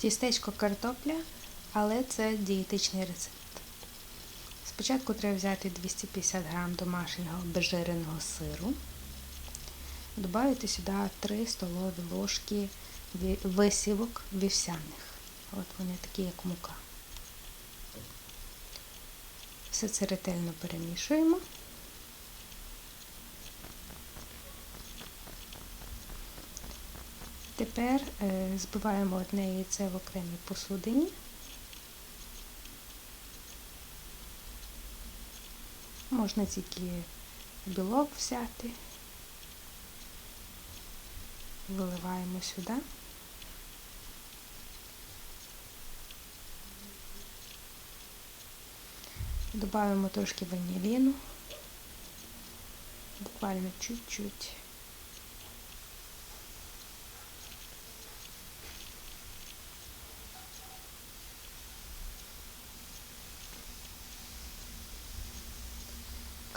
Тістечко картопля, але це дієтичний рецепт. Спочатку треба взяти 250 г домашнього безжиреного сиру, додати сюди 3 столові ложки висівок вівсяних. От вони такі, як мука. Все це ретельно перемішуємо. Тепер е, збиваємо одне яйце в окремій посудині. Можна тільки білок взяти. Виливаємо сюди. Добавимо трошки ваніліну. Буквально чуть-чуть.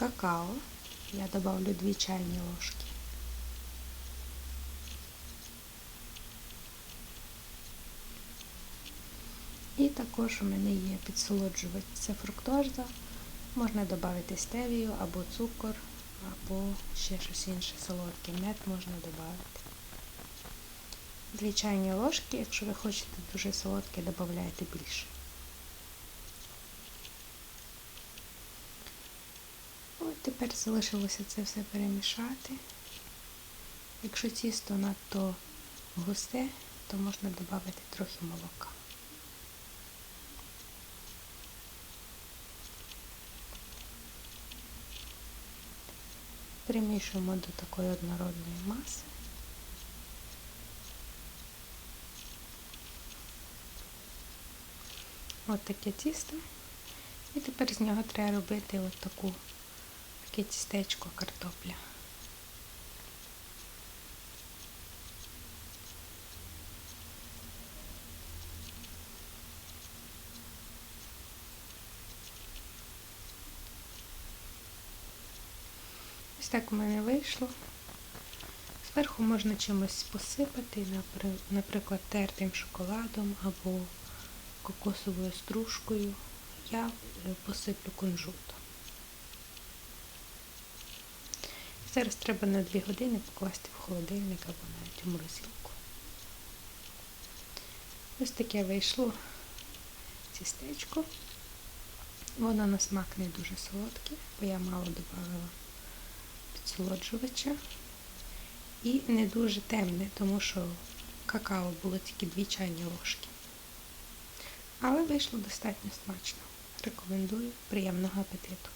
Какао. Я добавлю 2 чайні ложки. І також у мене є підсолоджувач. Це фруктоза. Можна додати стевію або цукор, або ще щось інше солодке. Мед можна додати. Дві чайні ложки, якщо ви хочете дуже солодке, додайте більше. Тепер залишилося це все перемішати. Якщо тісто надто густе, то можна додати трохи молока. Перемішуємо до такої однородної маси. От таке тісто. І тепер з нього треба робити от таку, таке тістечко картопля. Ось так у мене вийшло. Зверху можна чимось посипати, наприклад, тертим шоколадом або кокосовою стружкою. Я е, посиплю кунжутом. Зараз треба на 2 години покласти в холодильник або навіть у морозилку. Ось таке вийшло тістечко. Воно на смак не дуже солодке, бо я мало додавала підсолоджувача. І не дуже темне, тому що какао було тільки 2 чайні ложки. Але вийшло достатньо смачно. Рекомендую приємного апетиту.